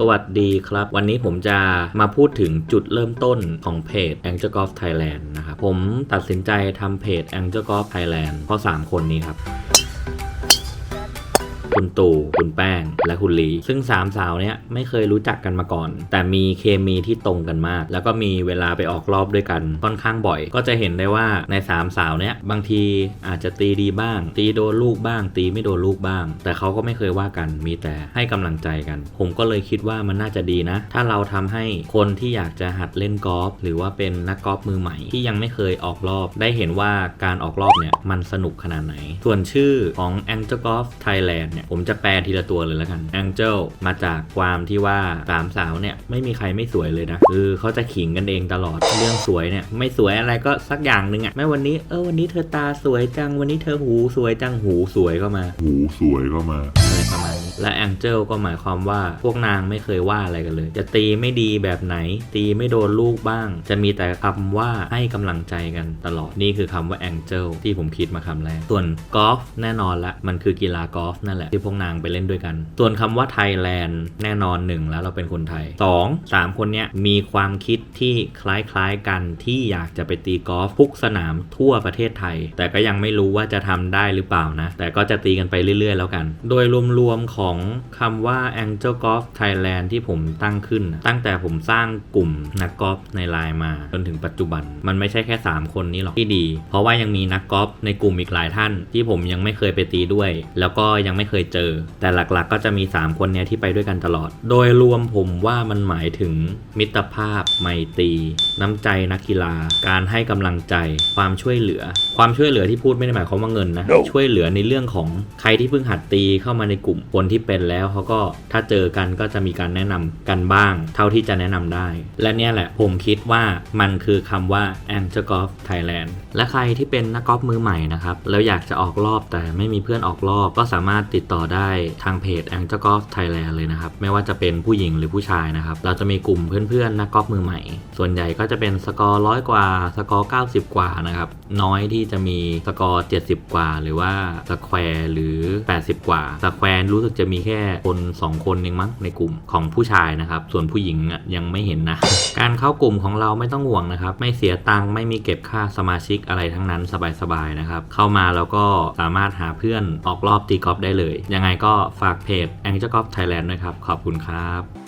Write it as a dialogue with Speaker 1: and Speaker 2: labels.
Speaker 1: สวัสดีครับ วันนี้ผมจะมาพูดถึงจุดเริ่มต้นของเพจ Angel Golf Thailand นะครับผมตัดสินใจทำเพจ Angel Golf Thailand เพราะ 3 คนนี้ครับ คุณตู่คุณแป้ง และคุณลี ซึ่งสามสาวเนี้ยไม่เคยรู้จักกันมาก่อน แต่มีเคมีที่ตรงกันมาก แล้วก็มีเวลาไปออกรอบด้วยกันค่อนข้างบ่อย ก็จะเห็นได้ว่าในสามสาวเนี้ยบางทีอาจจะตีดีบ้าง ตีโดนลูกบ้าง ตีไม่โดนลูกบ้าง แต่เขาก็ไม่เคยว่ากันมีแต่ให้กำลังใจกัน ผมก็เลยคิดว่ามันน่าจะดีนะ ถ้าเราทำให้คนที่อยากจะหัดเล่นกอล์ฟหรือว่าเป็นนักกอล์ฟมือใหม่ที่ยังไม่เคยออกรอบ ได้เห็นว่าการออกรอบเนี่ยมันสนุกขนาดไหน ส่วนชื่อของ Angel Golf Thailand เนี่ยผมจะแปลทีละตัวเลยแล้วกัน Angel มาจากความที่ว่าสามสาวเนี่ยไม่มีใครไม่สวยเลยนะคือเขาจะขิงกันเองตลอดเรื่องสวยเนี่ยไม่สวยอะไรก็สักอย่างหนึ่งอะแม่วันนี้เออวันนี้เธอตาสวยจังวันนี้เธอหูสวยจังหูสวยก็มา
Speaker 2: หูสวยก็มา
Speaker 1: ประมาณนี้ และแองเจิลก็หมายความว่าพวกนางไม่เคยว่าอะไรกันเลย จะตีไม่ดีแบบไหน ตีไม่โดนลูกบ้าง จะมีแต่คำว่าให้กำลังใจกันตลอดนี่คือคำว่าแองเจิลที่ผมคิดมาคำแรก ส่วนกอล์ฟแน่นอนละ มันคือกีฬากอล์ฟนั่นแหละที่พวกนางไปเล่นด้วยกัน ส่วนคำว่าไทยแลนด์แน่นอนหนึ่งแล้วเราเป็นคนไทย 2. 3 คนเนี้ยมีความคิดที่คล้ายๆกันที่อยากจะไปตีกอล์ฟทุกสนามทั่วประเทศไทย แต่ก็ยังไม่รู้ว่าจะทำได้หรือเปล่านะ แต่ก็จะตีกันไปเรื่อย ๆ แล้วกัน โดยรวมๆของคำว่า Angel Golf Thailand ที่ผมตั้งขึ้นน่ะตั้งแต่ผมสร้างกลุ่มนักกอล์ฟในไลน์มา จนถึงปัจจุบัน มันไม่ใช่แค่ 3 คนนี้หรอกที่ดี เพราะว่ายังมีนักกอล์ฟในกลุ่มอีกหลายท่าน ที่ผมยังไม่เคยไปตีด้วย แล้วก็ยังไม่เคยเจอ แต่หลักๆ ก็จะมี 3 คนเนี้ยที่ไปด้วยกันตลอด โดยรวมผมว่ามันหมายถึงมิตรภาพไมตรีน้ำใจนักกีฬา การให้กำลังใจ ความช่วยเหลือ ความช่วยเหลือที่พูดไม่ได้หมายความว่าเงินนะ
Speaker 2: No
Speaker 1: ช่วยเหลือในเรื่องของใครที่เพิ่งหัดตีเข้ามาในกลุ่มคนที่เป็นแล้วเขาก็ถ้าเจอกันก็จะมีการแนะนำกันบ้าง เท่าที่จะแนะนำได้ และเนี่ยแหละผมคิดว่ามันคือคำว่า Angel Golf Thailand และใครที่เป็นนักกอล์ฟมือใหม่นะครับแล้วอยากจะออกรอบแต่ไม่มีเพื่อนออกรอบ ก็สามารถติดต่อได้ทางเพจ Angel Golf Thailand เลยนะครับไม่ว่าจะเป็นผู้หญิงหรือผู้ชายนะครับเราจะมีกลุ่มเพื่อนๆนักกอล์ฟมือใหม่ ส่วนใหญ่ก็จะเป็นสกอร์ร้อยกว่า สกอร์90 กว่านะครับน้อยที่จะมีสกอร์70 กว่า หรือว่าสแควร์หรือ 80 กว่าสแควร์รู้สึกจะมีแค่คน 2 คนเองมั้งในกลุ่มของผู้ชายนะครับ ส่วนผู้หญิงยังไม่เห็นนะ การเข้ากลุ่มของเราไม่ต้องห่วงนะครับ ไม่เสียตังค์ไม่มีเก็บค่าสมาชิกอะไรทั้งนั้นสบายๆนะครับ เข้ามาแล้วก็สามารถหาเพื่อนออกรอบตีกอล์ฟได้เลย ยังไงก็ฝากเพจ Angel Golf Thailand ด้วยครับ ขอบคุณครับ